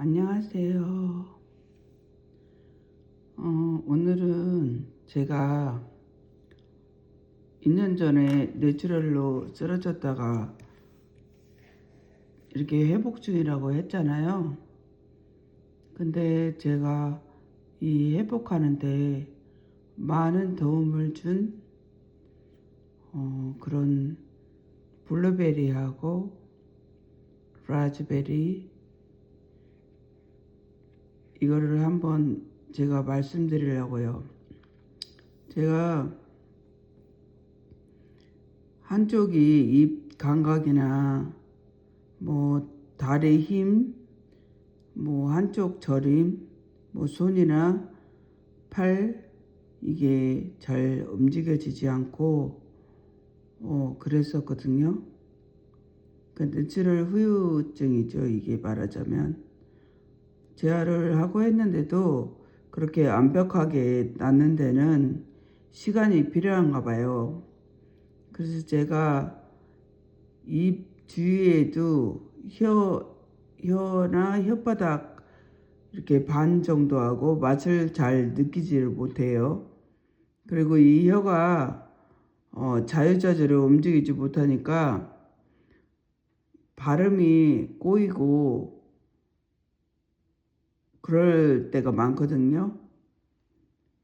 안녕하세요. 어, 오늘은 제가 2년 전에 뇌출혈로 쓰러졌다가 이렇게 회복 중이라고 했잖아요. 근데 제가 이 회복하는데 많은 도움을 준 어, 그런 블루베리하고 라즈베리 이거를 한번 제가 말씀드리려고요. 제가 한쪽이 입 감각이나 뭐 다리 힘, 뭐 한쪽 저림, 뭐 손이나 팔 이게 잘 움직여지지 않고 어 그랬었거든요. 그 뇌출혈 후유증이죠. 이게 말하자면 재활을 하고 했는데도 그렇게 완벽하게 낫는 데는 시간이 필요한가 봐요. 그래서 제가 입 주위에도 혀, 혀나 혓바닥 이렇게 반 정도 하고 맛을 잘 느끼지를 못해요. 그리고 이 혀가 어, 자유자재로 움직이지 못하니까 발음이 꼬이고 그럴 때가 많거든요.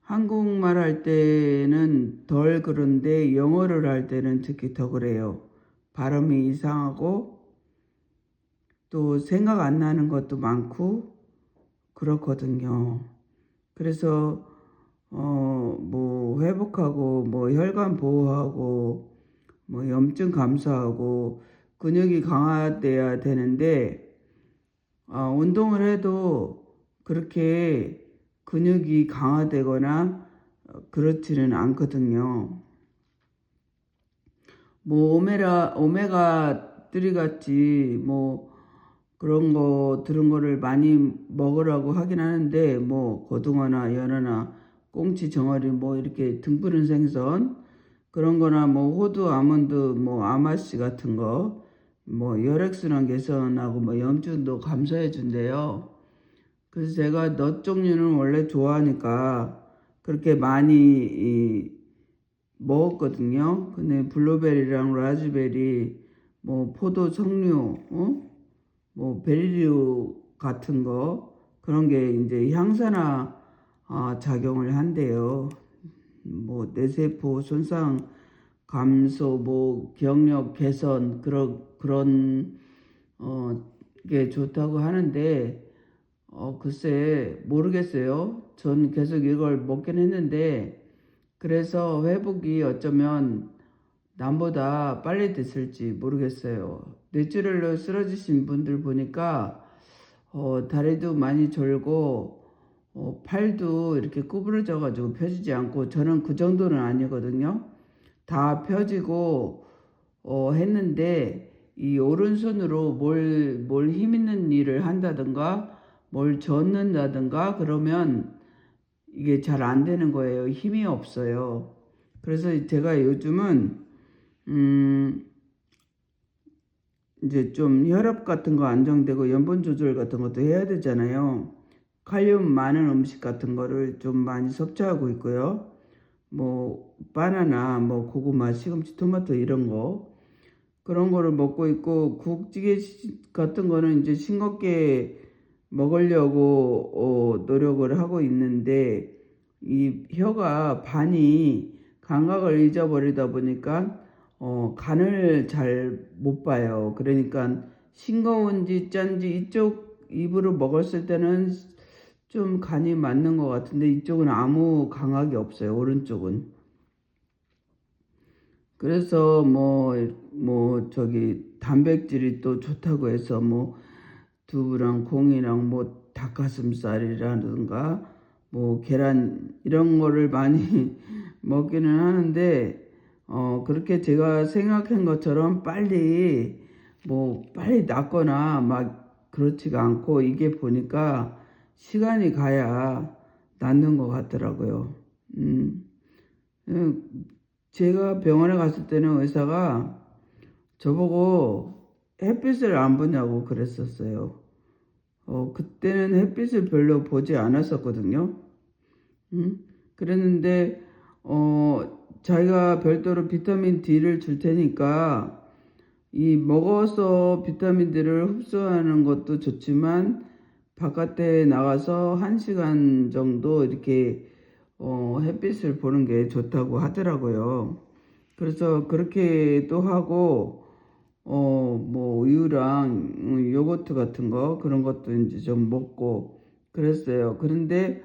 한국말 할 때는 덜 그런데 영어를 할 때는 특히 더 그래요. 발음이 이상하고 또 생각 안 나는 것도 많고 그렇거든요. 그래서 어 뭐 회복하고 뭐 혈관 보호하고 뭐 염증 감소하고 근육이 강화돼야 되는데 어, 운동을 해도 그렇게 근육이 강화되거나 어, 그렇지는 않거든요. 뭐 오메라 오메가 3 같이 뭐 그런 거 들은 거를 많이 먹으라고 하긴 하는데 뭐 고등어나 연어나 꽁치 정어리 뭐 이렇게 등푸른 생선 그런 거나 뭐 호두 아몬드 뭐 아마씨 같은 거 뭐 혈액순환 개선하고 뭐 염증도 감소해 준대요. 그래서 제가 넛 종류는 원래 좋아하니까 그렇게 많이 이, 먹었거든요. 근데 블루베리랑 라즈베리, 뭐 포도 석류, 어? 뭐 베리류 같은 거 그런 게 이제 향산화 어, 작용을 한대요. 뭐 뇌세포 손상 감소, 뭐 기억력 개선 그런 그런 어 게 좋다고 하는데 어, 글쎄, 모르겠어요. 전 계속 이걸 먹긴 했는데, 그래서 회복이 어쩌면 남보다 빨리 됐을지 모르겠어요. 뇌출혈로 쓰러지신 분들 보니까, 어, 다리도 많이 졸고, 어, 팔도 이렇게 구부러져가지고 펴지지 않고, 저는 그 정도는 아니거든요. 다 펴지고, 어, 했는데, 이 오른손으로 뭘, 뭘 힘 있는 일을 한다든가, 뭘 젓는다든가 그러면 이게 잘 안 되는 거예요. 힘이 없어요. 그래서 제가 요즘은 음 이제 좀 혈압 같은 거 안정되고 염분 조절 같은 것도 해야 되잖아요. 칼륨 많은 음식 같은 거를 좀 많이 섭취하고 있고요. 뭐 바나나, 뭐 고구마, 시금치, 토마토 이런 거 그런 거를 먹고 있고 국찌개 같은 거는 이제 싱겁게 먹으려고 어, 노력을 하고 있는데 이 혀가 반이 감각을 잊어버리다 보니까 어, 간을 잘 못 봐요. 그러니까 싱거운지 짠지 이쪽 입으로 먹었을 때는 좀 간이 맞는 것 같은데 이쪽은 아무 감각이 없어요. 오른쪽은. 그래서 뭐, 뭐, 저기, 단백질이 또 좋다고 해서 뭐, 두부랑 콩이랑 뭐 닭가슴살이라든가 뭐 계란 이런 거를 많이 먹기는 하는데 어 그렇게 제가 생각한 것처럼 빨리 뭐 빨리 낫거나 막 그렇지가 않고 이게 보니까 시간이 가야 낫는 것 같더라고요. 음. 음 제가 병원에 갔을 때는 의사가 저보고 햇빛을 안 보냐고 그랬었어요. 어, 그때는 햇빛을 별로 보지 않았었거든요. 음? 그랬는데, 어, 자기가 별도로 비타민 D를 줄 테니까, 이 먹어서 비타민 D를 흡수하는 것도 좋지만, 바깥에 나가서 한 시간 정도 이렇게, 어, 햇빛을 보는 게 좋다고 하더라고요. 그래서 그렇게도 하고, 어, 뭐, 우유랑 음, 요거트 같은 거, 그런 것도 이제 좀 먹고 그랬어요. 그런데,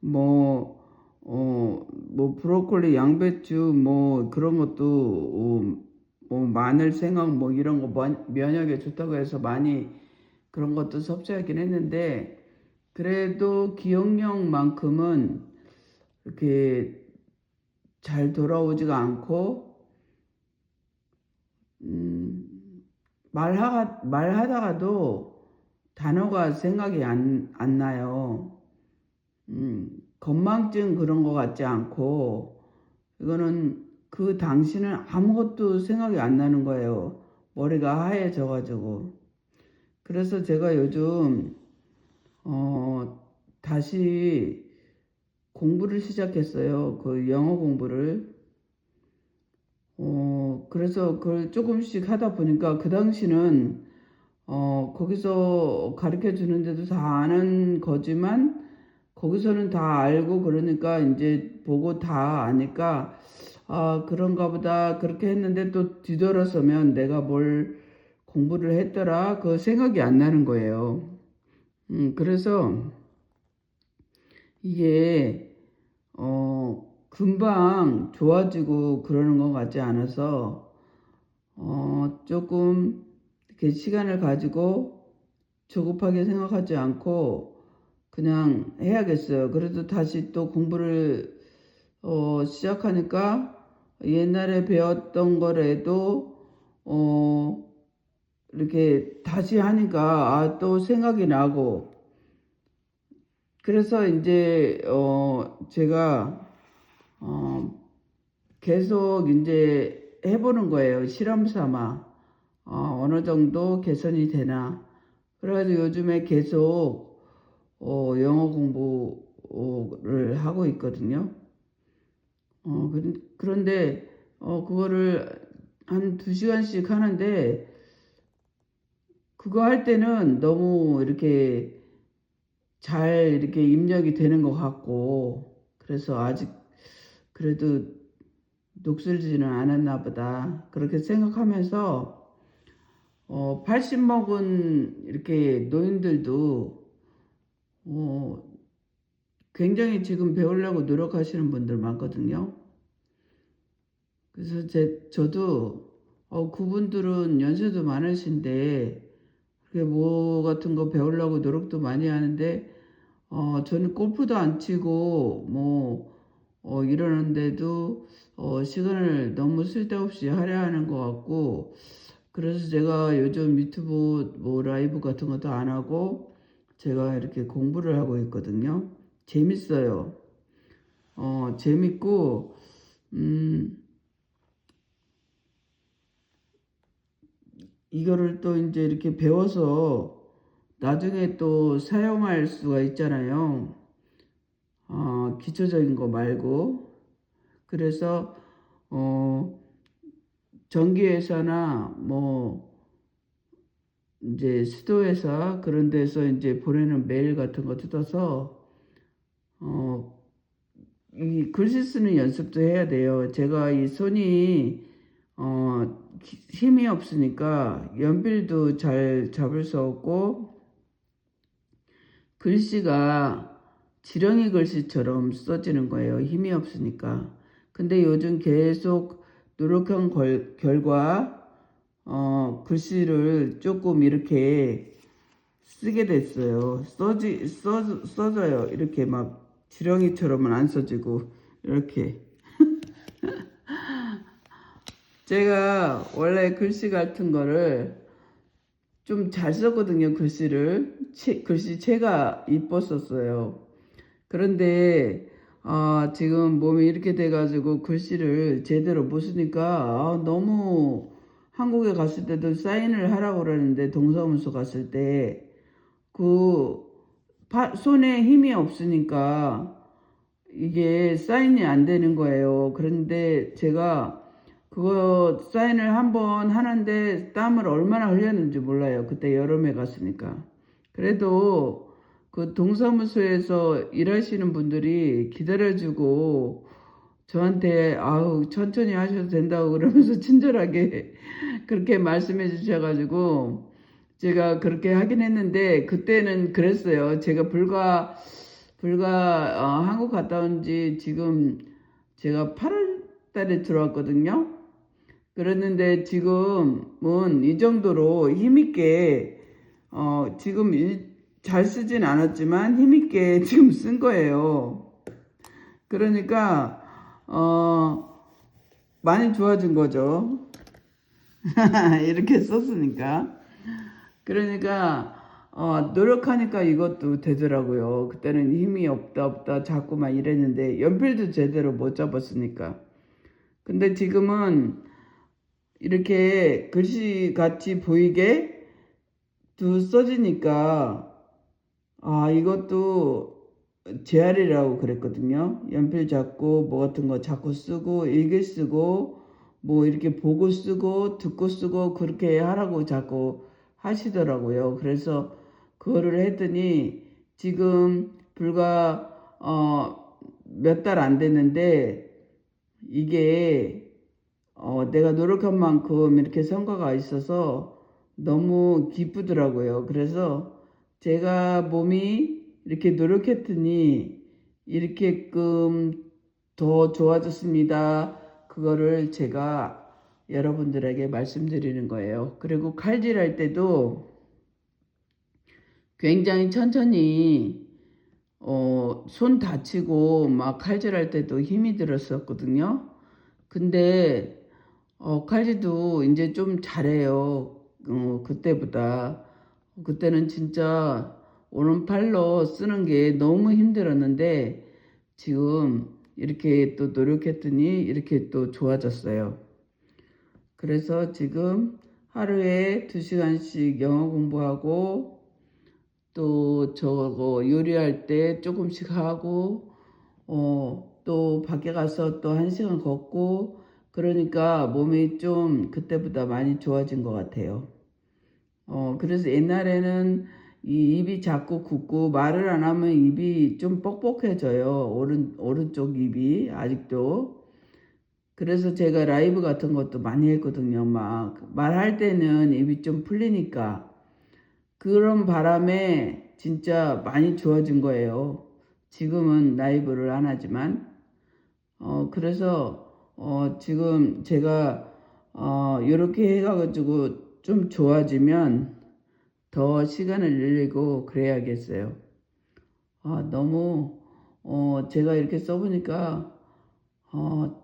뭐, 어, 뭐, 브로콜리, 양배추, 뭐, 그런 것도, 어, 뭐, 마늘, 생강, 뭐, 이런 거 면- 면역에 좋다고 해서 많이 그런 것도 섭취하긴 했는데, 그래도 기억력만큼은 이렇게 잘 돌아오지가 않고, 음, 말하, 말하다가도 단어가 생각이 안, 안 나요. 음, 건망증 그런 거 같지 않고, 이거는 그 당시는 아무것도 생각이 안 나는 거예요. 머리가 하얘져가지고. 그래서 제가 요즘, 어, 다시 공부를 시작했어요. 그 영어 공부를. 어, 그래서 그걸 조금씩 하다 보니까 그 당시는 어, 거기서 가르쳐 주는데도 다 아는 거지만 거기서는 다 알고 그러니까 이제 보고 다 아니까 아, 그런가 보다 그렇게 했는데 또 뒤돌아서면 내가 뭘 공부를 했더라 그 생각이 안 나는 거예요. 음, 그래서 이게 어, 금방 좋아지고 그러는 것 같지 않아서 어, 조금 이렇게 시간을 가지고 조급하게 생각하지 않고 그냥 해야겠어요. 그래도 다시 또 공부를 어, 시작하니까 옛날에 배웠던 거라도 어, 이렇게 다시 하니까 아, 또 생각이 나고 그래서 이제 어, 제가 어, 계속 이제 해보는 거예요. 실험 삼아. 어, 어느 정도 개선이 되나. 그래가지고 요즘에 계속 어, 영어 공부를 하고 있거든요. 어, 그- 그런데 어, 그거를 한 두 시간씩 하는데 그거 할 때는 너무 이렇게 잘 이렇게 입력이 되는 것 같고 그래서 아직 그래도 녹슬지는 않았나 보다. 그렇게 생각하면서 어, 80 먹은 이렇게 노인들도 어, 굉장히 지금 배우려고 노력하시는 분들 많거든요. 그래서 제, 저도 어, 그분들은 연세도 많으신데 그게 뭐 같은 거 배우려고 노력도 많이 하는데 어, 저는 골프도 안 치고 뭐 어, 이러는데도 어, 시간을 너무 쓸데없이 할애하는 것 같고 그래서 제가 요즘 유튜브 뭐 라이브 같은 것도 안 하고 제가 이렇게 공부를 하고 있거든요. 재밌어요. 어, 재밌고 음, 이거를 또 이제 이렇게 배워서 나중에 또 사용할 수가 있잖아요. 어, 기초적인 거 말고. 그래서, 어, 전기회사나 뭐, 이제 수도회사 그런 데서 이제 보내는 메일 같은 거 뜯어서, 어, 이 글씨 쓰는 연습도 해야 돼요. 제가 이 손이, 어, 기- 힘이 없으니까 연필도 잘 잡을 수 없고, 글씨가 지렁이 글씨처럼 써지는 거예요. 힘이 없으니까. 근데 요즘 계속 노력한 걸- 결과, 어, 글씨를 조금 이렇게 쓰게 됐어요. 써지, 써, 써져요. 이렇게 막 지렁이처럼은 안 써지고, 이렇게. 제가 원래 글씨 같은 거를 좀 잘 썼거든요, 글씨를. 체, 글씨체가 이뻤었어요. 그런데, 아, 지금 몸이 이렇게 돼가지고 글씨를 제대로 못 쓰니까, 아, 너무 한국에 갔을 때도 사인을 하라고 그러는데, 동사무소 갔을 때, 그 파- 손에 힘이 없으니까 이게 사인이 안 되는 거예요. 그런데 제가 그거 사인을 한 번 하는데 땀을 얼마나 흘렸는지 몰라요. 그때 여름에 갔으니까. 그래도 그 동사무소에서 일하시는 분들이 기다려주고 저한테 아우 천천히 하셔도 된다고 그러면서 친절하게 그렇게 말씀해 주셔가지고 제가 그렇게 하긴 했는데 그때는 그랬어요. 제가 불과 불과 어, 한국 갔다 온 지 지금 제가 8월 달에 들어왔거든요. 그랬는데 지금은 이 정도로 힘있게 어, 지금 일- 잘 쓰진 않았지만 힘있게 지금 쓴 거예요. 그러니까 어, 많이 좋아진 거죠. 이렇게 썼으니까. 그러니까 어, 노력하니까 이것도 되더라고요. 그때는 힘이 없다 없다 자꾸만 이랬는데 연필도 제대로 못 잡았으니까. 근데 지금은 이렇게 글씨 같이 보이게 두 써지니까 아 이것도 재활이라고 그랬거든요. 연필 잡고 뭐 같은 거 자꾸 쓰고 일기 쓰고 뭐 이렇게 보고 쓰고 듣고 쓰고 그렇게 하라고 자꾸 하시더라고요. 그래서 그거를 했더니 지금 불과 어, 몇 달 안 됐는데 이게 어, 내가 노력한 만큼 이렇게 성과가 있어서 너무 기쁘더라고요. 그래서 제가 몸이 이렇게 노력했더니 이렇게끔 더 좋아졌습니다. 그거를 제가 여러분들에게 말씀드리는 거예요. 그리고 칼질할 때도 굉장히 천천히 어, 손 다치고 막 칼질할 때도 힘이 들었었거든요. 근데 어, 칼질도 이제 좀 잘해요. 어, 그때보다. 그때는 진짜 오른팔로 쓰는 게 너무 힘들었는데 지금 이렇게 또 노력했더니 이렇게 또 좋아졌어요. 그래서 지금 하루에 두 시간씩 영어 공부하고 또 저거 요리할 때 조금씩 하고 어, 또 밖에 가서 또한 시간 걷고 그러니까 몸이 좀 그때보다 많이 좋아진 것 같아요. 어, 그래서 옛날에는 이 입이 자꾸 굳고 말을 안 하면 입이 좀 뻑뻑해져요. 오른, 오른쪽 입이 아직도. 그래서 제가 라이브 같은 것도 많이 했거든요. 막 말할 때는 입이 좀 풀리니까. 그런 바람에 진짜 많이 좋아진 거예요. 지금은 라이브를 안 하지만. 어, 그래서, 어, 지금 제가, 어, 요렇게 해가지고 좀 좋아지면 더 시간을 늘리고 그래야겠어요. 아, 너무, 어, 제가 이렇게 써보니까, 어,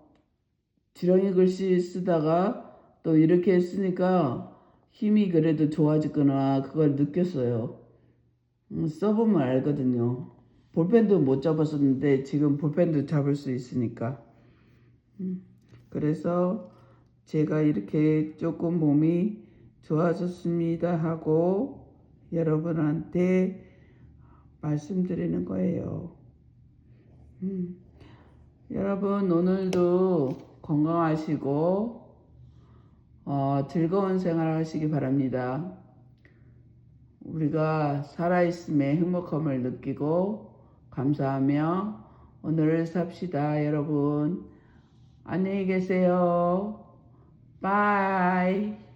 지렁이 글씨 쓰다가 또 이렇게 쓰니까 힘이 그래도 좋아지거나 그걸 느꼈어요. 음, 써보면 알거든요. 볼펜도 못 잡았었는데 지금 볼펜도 잡을 수 있으니까. 음, 그래서 제가 이렇게 조금 몸이 좋아졌습니다 하고 여러분한테 말씀드리는 거예요. 음, 여러분 오늘도 건강하시고 어, 즐거운 생활 하시기 바랍니다. 우리가 살아있음에 행복함을 느끼고 감사하며 오늘을 삽시다, 여러분. 안녕히 계세요. 바이.